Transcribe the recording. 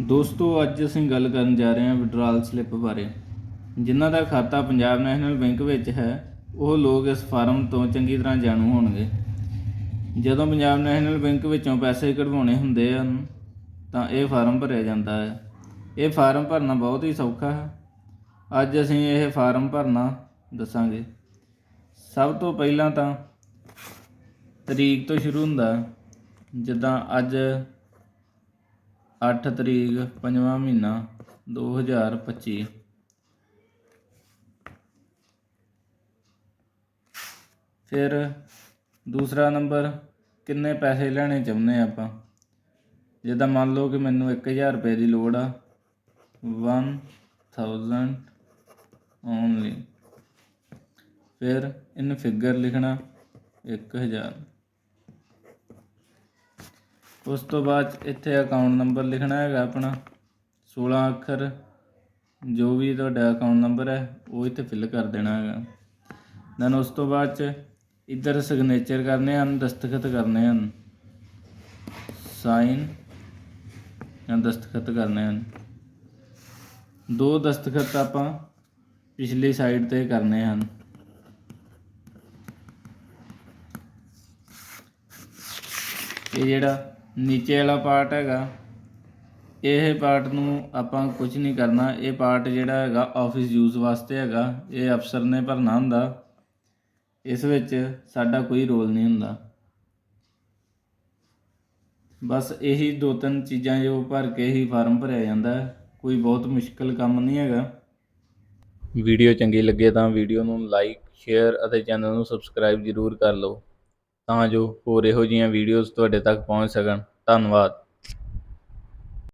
ਦੋਸਤੋ, ਅੱਜ ਅਸੀਂ ਗੱਲ ਕਰਨ ਜਾ ਰਹੇ ਹਾਂ ਵਿਡਰਾਲ ਸਲਿੱਪ ਬਾਰੇ। ਜਿਨ੍ਹਾਂ ਦਾ ਖਾਤਾ ਪੰਜਾਬ ਨੈਸ਼ਨਲ ਬੈਂਕ ਵਿੱਚ ਹੈ, ਉਹ ਲੋਕ ਇਸ ਫਾਰਮ ਤੋਂ ਚੰਗੀ ਤਰ੍ਹਾਂ ਜਾਣੂ ਹੋਣਗੇ। ਜਦੋਂ ਪੰਜਾਬ ਨੈਸ਼ਨਲ ਬੈਂਕ ਵਿੱਚੋਂ ਪੈਸੇ ਕਢਵਾਉਣੇ ਹੁੰਦੇ ਹਨ, ਤਾਂ ਇਹ ਫਾਰਮ ਭਰਿਆ ਜਾਂਦਾ ਹੈ। ਇਹ ਫਾਰਮ ਭਰਨਾ ਬਹੁਤ ਹੀ ਸੌਖਾ ਹੈ। ਅੱਜ ਅਸੀਂ ਇਹ ਫਾਰਮ ਭਰਨਾ ਦੱਸਾਂਗੇ। ਸਭ ਤੋਂ ਪਹਿਲਾਂ ਤਾਂ ਤਰੀਕ ਤੋਂ ਸ਼ੁਰੂ ਹੁੰਦਾ ਜਿੱਦਾਂ ਅੱਜ 8 ਤਰੀਕ, ਪੰਜਵਾਂ ਮਹੀਨਾ 2025 ਫਿਰ ਦੂਸਰਾ ਨੰਬਰ, ਕਿੰਨੇ ਪੈਸੇ ਲੈਣੇ ਚਾਹੁੰਦੇ ਆਪਾਂ? ਜਿੱਦਾਂ ਮੰਨ ਲਓ ਕਿ ਮੈਨੂੰ 1000 ਰੁਪਏ ਦੀ ਲੋੜ ਆ। 1000 ਓਨਲੀ ਫਿਰ ਇਨ ਫਿਗਰ ਲਿਖਣਾ 1000 ਉਸ ਤੋਂ ਬਾਅਦ 'ਚ ਇੱਥੇ ਅਕਾਊਂਟ ਨੰਬਰ ਲਿਖਣਾ ਹੈਗਾ ਆਪਣਾ 16 ਅੱਖਰ, ਜੋ ਵੀ ਤੁਹਾਡਾ ਅਕਾਊਂਟ ਨੰਬਰ ਹੈ, ਉਹ ਇੱਥੇ ਫਿਲ ਕਰ ਦੇਣਾ ਹੈਗਾ। ਦੈਨ ਉਸ ਤੋਂ ਬਾਅਦ ਚ ਇੱਧਰ ਸਿਗਨੇਚਰ ਕਰਨੇ ਹਨ, ਦਸਤਖਤ ਕਰਨੇ ਹਨ। ਸਾਈਨ ਜਾਂ ਦਸਤਖਤ ਕਰਨੇ ਹਨ। ਦੋ ਦਸਤਖਤ ਆਪਾਂ ਪਿਛਲੀ ਸਾਈਡ ਤੇ ਕਰਨੇ ਹਨ। ਇਹ ਜਿਹੜਾ ਨੀਚੇ ਵਾਲਾ ਪਾਰਟ ਹੈਗਾ। ਇਹ ਪਾਰਟ ਨੂੰ ਆਪਾਂ ਕੁਝ ਨਹੀਂ ਕਰਨਾ। ਇਹ ਪਾਰਟ ਜਿਹੜਾ ਹੈਗਾ ਆਫਿਸ ਯੂਜ਼ ਵਾਸਤੇ ਹੈਗਾ। ਇਹ ਅਫਸਰ ਨੇ ਭਰਨਾ ਹੁੰਦਾ। ਇਸ ਵਿੱਚ ਸਾਡਾ ਕੋਈ ਰੋਲ ਨਹੀਂ ਹੁੰਦਾ। ਬਸ ਇਹੀ ਦੋ ਤਿੰਨ ਚੀਜ਼ਾਂ ਜੋ ਭਰ ਕੇ ਹੀ ਫਾਰਮ ਭਰਿਆ ਜਾਂਦਾ ਕੋਈ ਬਹੁਤ ਮੁਸ਼ਕਲ ਕੰਮ ਨਹੀਂ ਹੈਗਾ। ਵੀਡੀਓ ਚੰਗੀ ਲੱਗੇ ਤਾਂ ਵੀਡੀਓ ਨੂੰ ਲਾਈਕ, ਸ਼ੇਅਰ ਅਤੇ ਚੈਨਲ ਨੂੰ ਸਬਸਕ੍ਰਾਈਬ ਜ਼ਰੂਰ ਕਰ ਲਓ। ਤਾਂ ਜੋ ਹੋਰ ਇਹੋ ਜਿਹੀਆਂ ਵੀਡੀਓਜ਼ ਤੁਹਾਡੇ ਤੱਕ ਪਹੁੰਚ ਸਕਣ। ਧੰਨਵਾਦ।